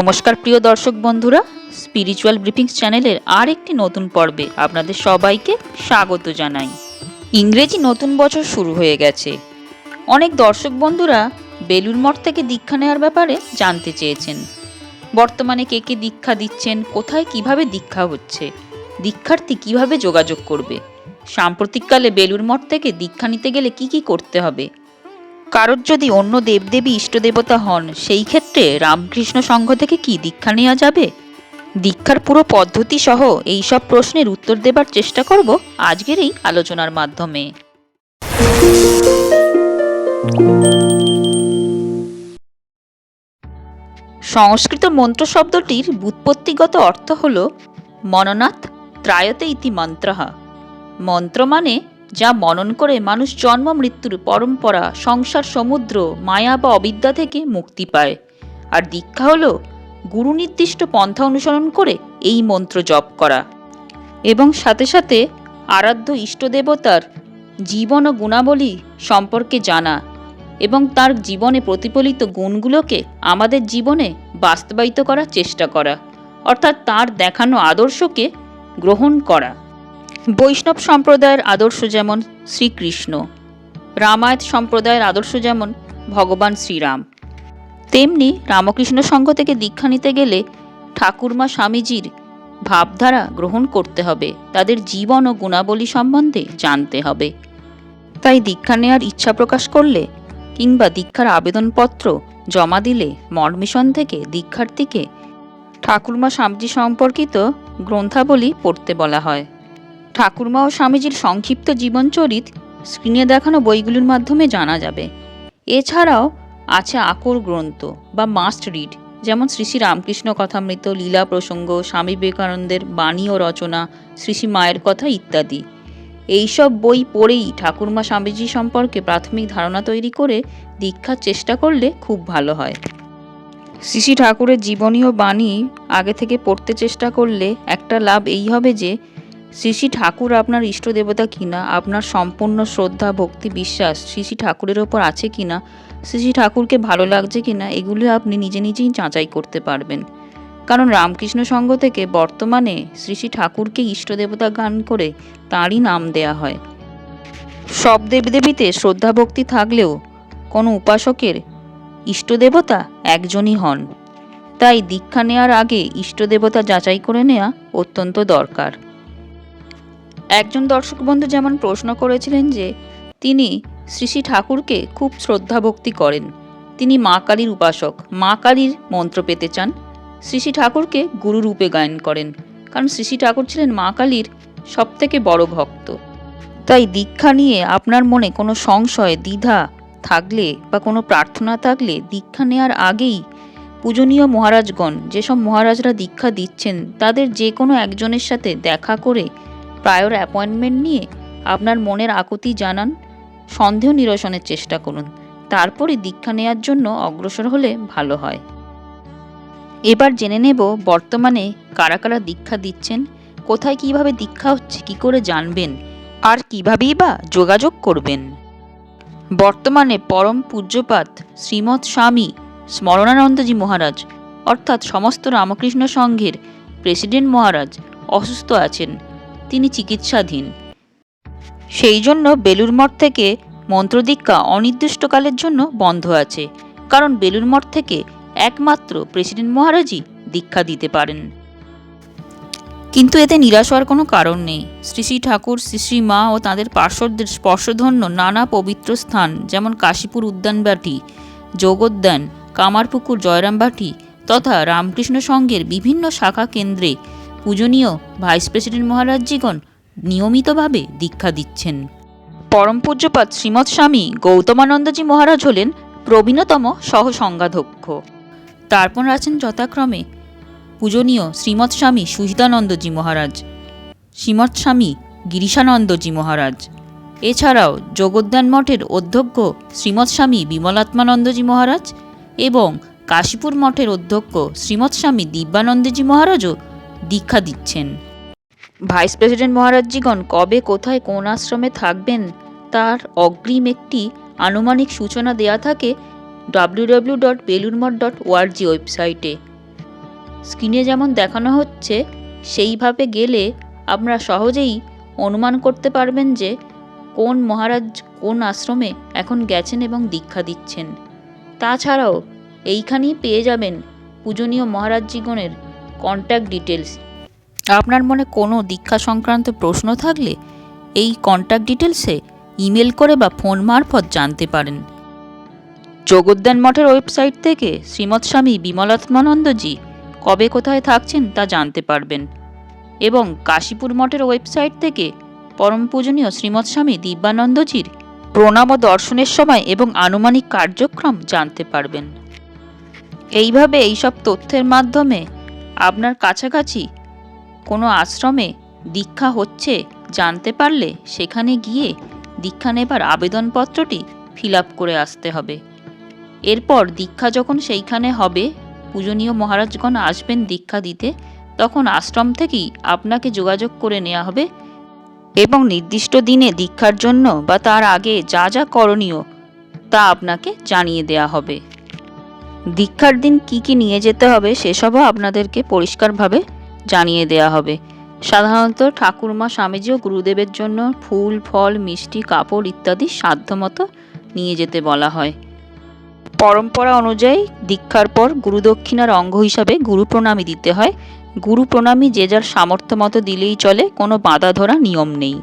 নমস্কার, প্রিয় দর্শক বন্ধুরা। স্পিরিচুয়াল ব্রিফিংস চ্যানেলের আর একটি নতুন পর্বে আপনাদের সবাইকে স্বাগত জানাই। ইংরেজি নতুন বছর শুরু হয়ে গেছে। অনেক দর্শক বন্ধুরা বেলুর মঠ থেকে দীক্ষা নেওয়ার ব্যাপারে জানতে চেয়েছেন। বর্তমানে কে কে দীক্ষা দিচ্ছেন, কোথায় কীভাবে দীক্ষা হচ্ছে, দীক্ষার্থী কীভাবে যোগাযোগ করবে, সাম্প্রতিককালে বেলুর মঠ থেকে দীক্ষা নিতে গেলে কি কি করতে হবে কারোর যদি অন্য দেবদেবী ইষ্টদেবতা হন, সেই ক্ষেত্রে রামকৃষ্ণ সংঘ থেকে কি দীক্ষা নেওয়া যাবে? দীক্ষার পুরো পদ্ধতি সহ এই সব প্রশ্নের উত্তর দেবার চেষ্টা করব আজকের এই আলোচনার মাধ্যমে। সংস্কৃত মন্ত্র শব্দটির ব্যুৎপত্তিগত অর্থ হল মননাথ ত্রায়তে ইতি মন্ত্রহা মন্ত্র মানে যা মনন করে মানুষ জন্ম, মৃত্যুর পরম্পরা, সংসার, সমুদ্র, মায়া বা অবিদ্যা থেকে মুক্তি পায়। আর দীক্ষা হল গুরু নির্দিষ্ট পন্থা অনুসরণ করে এই মন্ত্র জপ করা। এবং সাথে সাথে আরাধ্য ইষ্টদেবতার জীবন ও গুণাবলী সম্পর্কে জানা এবং তার জীবনে প্রতিফলিত গুণগুলোকে আমাদের জীবনে বাস্তবায়িত করার চেষ্টা করা। অর্থাৎ তার দেখানো আদর্শকে গ্রহণ করা। বৈষ্ণব সম্প্রদায়ের আদর্শ যেমন শ্রীকৃষ্ণ, রামায়ত সম্প্রদায়ের আদর্শ যেমন ভগবান শ্রীরাম, তেমনি রামকৃষ্ণ সংঘ থেকে দীক্ষা নিতে গেলে ঠাকুরমা স্বামীজির ভাবধারা গ্রহণ করতে হবে, তাদের জীবন ও গুণাবলী সম্বন্ধে জানতে হবে। তাই দীক্ষা নেওয়ার ইচ্ছা প্রকাশ করলে কিংবা দীক্ষার আবেদনপত্র জমা দিলে মঠ মিশন থেকে দীক্ষার্থীকে ঠাকুরমা স্বামীজি সম্পর্কিত গ্রন্থাবলী পড়তে বলা হয়। ঠাকুরমা ও স্বামীজির সংক্ষিপ্ত জীবনচরিত স্ক্রিনে দেখানো বইগুলির মাধ্যমে জানা যাবে। এছাড়াও আছে আকর গ্রন্থ বা মাস্ট রিড যেমন শ্রী শ্রী রামকৃষ্ণ কথামৃত, লীলা প্রসঙ্গ, স্বামী বিবেকানন্দের বাণী ও রচনা, শ্রী শ্রী মায়ের কথা ইত্যাদি। এইসব বই পড়েই ঠাকুরমা স্বামীজি সম্পর্কে প্রাথমিক ধারণা তৈরি করে দীক্ষার চেষ্টা করলে খুব ভালো হয়। শ্রী শ্রী ঠাকুরের জীবনী ও বাণী আগে থেকে পড়তে চেষ্টা করলে একটা লাভ এই হবে যে শ্রী শ্রী ঠাকুর আপনার ইষ্ট দেবতা কিনা? আপনার সম্পূর্ণ শ্রদ্ধা, ভক্তি, বিশ্বাস শ্রী শ্রী ঠাকুরের ওপর আছে কিনা? শ্রী শ্রী ঠাকুরকে ভালো লাগছে কিনা? এগুলো আপনি নিজে নিজেই যাচাই করতে পারবেন। কারণ রামকৃষ্ণ সংঘ থেকে বর্তমানে শ্রী শ্রী ঠাকুরকে ইষ্ট দেবতা গান করে তাঁরই নাম দেয়া হয়। সব দেবদেবীতে শ্রদ্ধা, ভক্তি থাকলেও কোনো উপাসকের ইষ্টদেবতা একজনই হন। তাই দীক্ষা নেওয়ার আগে ইষ্টদেবতা যাচাই করে নেওয়া অত্যন্ত দরকার। একজন দর্শক বন্ধু যেমন প্রশ্ন করেছিলেন যে, তিনি শ্রী শ্রী ঠাকুরকে খুব শ্রদ্ধা ভক্তি করেন। তিনি মা কালীর উপাসক, মা কালীর মন্ত্র পেতে চান। শ্রী শ্রী ঠাকুরকে গুরুরূপে গায়ন করেন, কারণ শ্রী শ্রী ঠাকুর ছিলেন মা কালীর সবথেকে বড় ভক্ত। তাই দীক্ষা নিয়ে আপনার মনে কোনো সংশয়, দ্বিধা থাকলে বা কোনো প্রার্থনা থাকলে দীক্ষা নেওয়ার আগেই পূজনীয় মহারাজগণ, যেসব মহারাজরা দীক্ষা দিচ্ছেন, তাদের যে কোনো একজনের সাথে দেখা করে প্রায়র অ্যাপয়েন্টমেন্ট নিয়ে আপনার মনের আকুতি জানান, সন্দেহ নিরসনের চেষ্টা করুন তারপরে দীক্ষা নেওয়ার জন্য অগ্রসর হলে ভালো হয়। এবার জেনে নেব বর্তমানে কারা কারা দীক্ষা দিচ্ছেন, কোথায় কীভাবে দীক্ষা হচ্ছে, কি করে জানবেন, আর কিভাবেই বা যোগাযোগ করবেন। বর্তমানে পরম পূজ্যপাত শ্রীমৎ স্বামী স্মরণানন্দজি মহারাজ, অর্থাৎ সমস্ত রামকৃষ্ণ সংঘের প্রেসিডেন্ট মহারাজ, অসুস্থ আছেন। তিনি চিকিৎসাধীন। সেই জন্য বেলুর মঠ থেকে মন্ত্রদীক্ষা অনির্দিষ্টকালের জন্য বন্ধ আছে, কারণ বেলুর মঠ থেকে একমাত্র প্রেসিডেন্ট মহারাজই দীক্ষা দিতে পারেন। কিন্তু এতে নিরাশ হওয়ার কোনো কারণ নেই। শ্রী শ্রী ঠাকুর, শ্রী শ্রী মা ও তাঁদের পার্শ্বদের স্পর্শধন্য নানা পবিত্র স্থান, যেমন কাশীপুর উদ্যানবাটি যোগোদ্যান, কামারপুকুর জয়রামবাটি তথা রামকৃষ্ণ সংঘের বিভিন্ন শাখা কেন্দ্রে পূজনীয় ভাইস প্রেসিডেন্ট মহারাজজিগণ নিয়মিতভাবে দীক্ষা দিচ্ছেন। পরম পূজ্যপাত শ্রীমৎ স্বামী গৌতমানন্দজি মহারাজ হলেন প্রবীণতম সহসংঘাধ্যক্ষ তারপর আছেন যথাক্রমে পূজনীয় শ্রীমৎ স্বামী সুহিতানন্দজি মহারাজ, শ্রীমৎ স্বামী গিরিশানন্দজি মহারাজ। এছাড়াও যোগোদ্যান মঠের অধ্যক্ষ শ্রীমৎ স্বামী বিমলাত্মানন্দজি মহারাজ এবং কাশীপুর মঠের অধ্যক্ষ শ্রীমৎ স্বামী দিব্যানন্দজি মহারাজও দীক্ষা দিচ্ছেন। ভাইস প্রেসিডেন্ট মহারাজজিগণ কবে কোথায় কোন আশ্রমে থাকবেন তার অগ্রিম একটি আনুমানিক সূচনা দেয়া থাকে W dot Belurmath dot O R G ওয়েবসাইটে। স্ক্রিনে যেমন দেখানো হচ্ছে, সেইভাবে গেলে আপনারা সহজেই অনুমান করতে পারবেন যে কোন মহারাজ কোন আশ্রমে এখন গেছেন এবং দীক্ষা দিচ্ছেন। তাছাড়াও এইখানেই পেয়ে যাবেন পূজনীয় মহারাজজীগণের কন্ট্যাক্ট ডিটেলস আপনার মনে কোনো দীক্ষা সংক্রান্ত প্রশ্ন থাকলে এই কন্ট্যাক্ট ডিটেলসে ইমেল করে বা ফোন মারফত জানতে পারেন। যোগোদ্যান মঠের ওয়েবসাইট থেকে শ্রীমৎ স্বামী বিমলাত্মানন্দজি কবে কোথায় থাকছেন তা জানতে পারবেন এবং কাশীপুর মঠের ওয়েবসাইট থেকে পরম পূজনীয় শ্রীমৎ স্বামী দিব্যানন্দজির প্রণাম ও দর্শনের সময় এবং আনুমানিক কার্যক্রম জানতে পারবেন। এইভাবে এইসব তথ্যের মাধ্যমে আপনার কাছাকাছি? কোনো আশ্রমে দীক্ষা হচ্ছে জানতে পারলে সেখানে গিয়ে দীক্ষা নেবার আবেদনপত্রটি ফিল করে আসতে হবে। এরপর দীক্ষা যখন সেইখানে হবে, পূজনীয় মহারাজগণ আসবেন দীক্ষা দিতে, তখন আশ্রম থেকেই আপনাকে যোগাযোগ করে নেওয়া হবে এবং নির্দিষ্ট দিনে দীক্ষার জন্য বা তার আগে যা যা করণীয় তা আপনাকে জানিয়ে দেয়া হবে। দীক্ষার দিন কি কি নিয়ে যেতে হবে সেসবও আপনাদেরকে পরিষ্কারভাবে জানিয়ে দেয়া হবে। সাধারণত ঠাকুরমা স্বামীজি ও গুরুদেবের জন্য ফুল, ফল, মিষ্টি, কাপড় ইত্যাদি সাধ্যমতো নিয়ে যেতে বলা হয়। পরম্পরা অনুযায়ী দীক্ষার পর গুরুদক্ষিণার অঙ্গ হিসাবে গুরু প্রণামী দিতে হয়। গুরু প্রণামী যে যার সামর্থ্য মতো দিলেই চলে, কোনো বাধা ধরা নিয়ম নেই।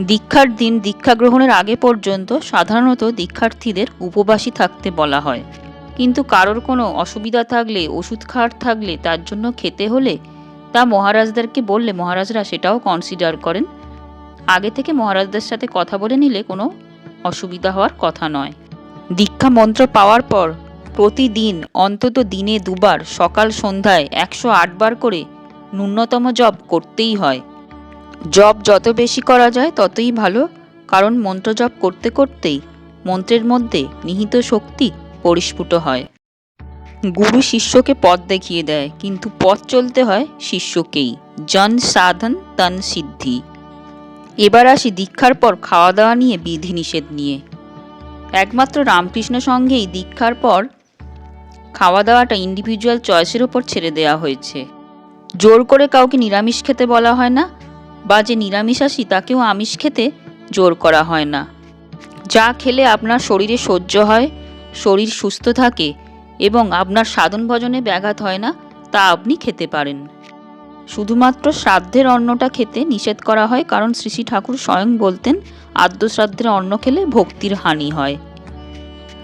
দীক্ষার দিন দীক্ষা গ্রহণের আগে পর্যন্ত সাধারণত দীক্ষার্থীদের উপবাসী থাকতে বলা হয়। কিন্তু কারোর কোনো অসুবিধা থাকলে, ওষুধ খাওয়ার থাকলে তার জন্য খেতে হলে তা মহারাজদেরকে বললে, মহারাজরা সেটাও কনসিডার করেন। আগে থেকে মহারাজদের সাথে কথা বলে নিলে কোনো অসুবিধা হওয়ার কথা নয়। দীক্ষা মন্ত্র পাওয়ার পর প্রতিদিন, অন্তত দিনে দুবার, সকাল সন্ধ্যায় একশো আটবার করে ন্যূনতম জপ করতেই হয়। জপ যত বেশি করা যায় ততই ভালো, কারণ মন্ত্র জপ করতে করতেই মন্ত্রের মধ্যে নিহিত শক্তি পরিস্ফুট হয়। গুরু শিষ্যকে পথ দেখিয়ে দেয়, কিন্তু পথ চলতে হয় শিষ্যকেই। জন সাধন তন সিদ্ধি। এবার আসি দীক্ষার পর খাওয়া দাওয়া নিয়ে, বিধিনিষেধ নিয়ে। একমাত্র রামকৃষ্ণ সঙ্গেই দীক্ষার পর খাওয়া দাওয়াটা ইন্ডিভিজুয়াল চয়েসের ওপর ছেড়ে দেওয়া হয়েছে। জোর করে কাউকে নিরামিষ খেতে বলা হয় না, বা যে নিরামিষাসী তাকেও আমিষ খেতে জোর করা হয় না। যা খেলে আপনার শরীরে সহ্য হয় শরীর সুস্থ থাকে এবং আপনার সাধন ভজনে ব্যাঘাত হয় না, তা আপনি খেতে পারেন। শুধুমাত্র শ্রাদ্ধের অন্নটা খেতে নিষেধ করা হয়, কারণ শ্রী ঠাকুর স্বয়ং বলতেন, আদ্যশ্রাদ্ধের অন্ন খেলে ভক্তির হানি হয়।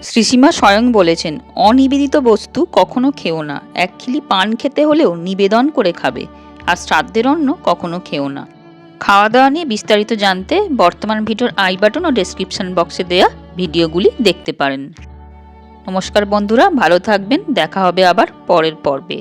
শ্রীসীমা স্বয়ং বলেছেন, অনিবেদিত বস্তু কখনো খেও না, এক খিলি পান খেতে হলেও নিবেদন করে খাবে, আর শ্রাদ্ধের অন্ন কখনো খেও না। খাওয়া দাওয়া নিয়ে বিস্তারিত জানতে বর্তমান ভিডিওর আই বাটন ও ডেসক্রিপশন বক্সে দেয়া ভিডিওগুলি দেখতে পারেন। নমস্কার বন্ধুরা ভালো থাকবেন দেখা হবে আবার পরের পর্বে।